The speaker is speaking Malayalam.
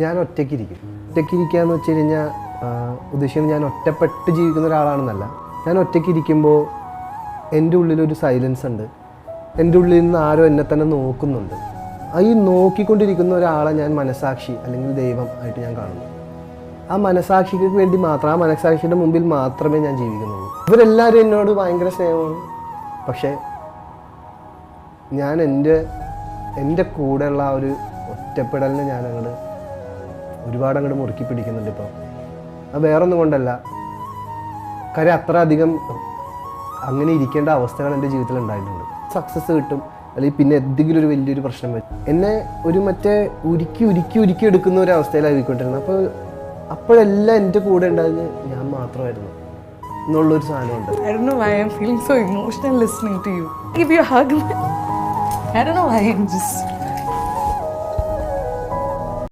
ഞാൻ ഒറ്റയ്ക്കിരിക്കും. ഒറ്റയ്ക്കിരിക്കുക എന്ന് വെച്ച് കഴിഞ്ഞാൽ ഉദ്ദേശിക്കുന്നത് ഞാൻ ഒറ്റപ്പെട്ട് ജീവിക്കുന്ന ഒരാളാണെന്നല്ല. ഞാൻ ഒറ്റയ്ക്കിരിക്കുമ്പോൾ എന്റെ ഉള്ളിലൊരു സൈലൻസ് ഉണ്ട്. എന്റെ ഉള്ളിൽ നിന്ന് ആരോ എന്നെ തന്നെ നോക്കുന്നുണ്ട്. ഈ നോക്കിക്കൊണ്ടിരിക്കുന്ന ഒരാളെ ഞാൻ മനസാക്ഷി അല്ലെങ്കിൽ ദൈവം ആയിട്ട് ഞാൻ കാണുന്നു. ആ മനസാക്ഷിക്ക് വേണ്ടി മാത്രം ആ മനസാക്ഷിയുടെ മുമ്പിൽ മാത്രമേ ഞാൻ ജീവിക്കുന്നുള്ളൂ. ഇവരെല്ലാവരും എന്നോട് ഭയങ്കര സ്നേഹമാണ്. പക്ഷേ ഞാൻ എന്റെ എന്റെ കൂടെയുള്ള ആ ഒരു ഒറ്റപ്പെടലിനെ ഞാൻ അങ്ങോട്ട് ഒരുപാട് അങ്ങോട്ട് മുറുക്കി പിടിക്കുന്നുണ്ട് ഇപ്പോൾ അത് വേറൊന്നും കൊണ്ടല്ല. കാര്യം അത്ര അധികം അങ്ങനെ ഇരിക്കേണ്ട അവസ്ഥകൾ എന്റെ ജീവിതത്തിൽ ഉണ്ടായിട്ടുണ്ട് സക്സസ് കിട്ടും. അല്ലെങ്കിൽ പിന്നെ എന്തെങ്കിലും ഒരു വലിയൊരു പ്രശ്നം വരും. എന്നെ ഒരു മറ്റേ ഉരുക്കി ഉരുക്കി ഉരുക്കി എടുക്കുന്ന ഒരു അവസ്ഥയിലായിക്കൊണ്ടിരുന്നത്. അപ്പോൾ അപ്പോഴെല്ലാം എന്റെ കൂടെ ഉണ്ടായത് ഞാൻ മാത്രമായിരുന്നു. എന്നുള്ളൊരു സാധനമുണ്ട്. I do know why I'm so emotional emotional to you give you hug I do know I am just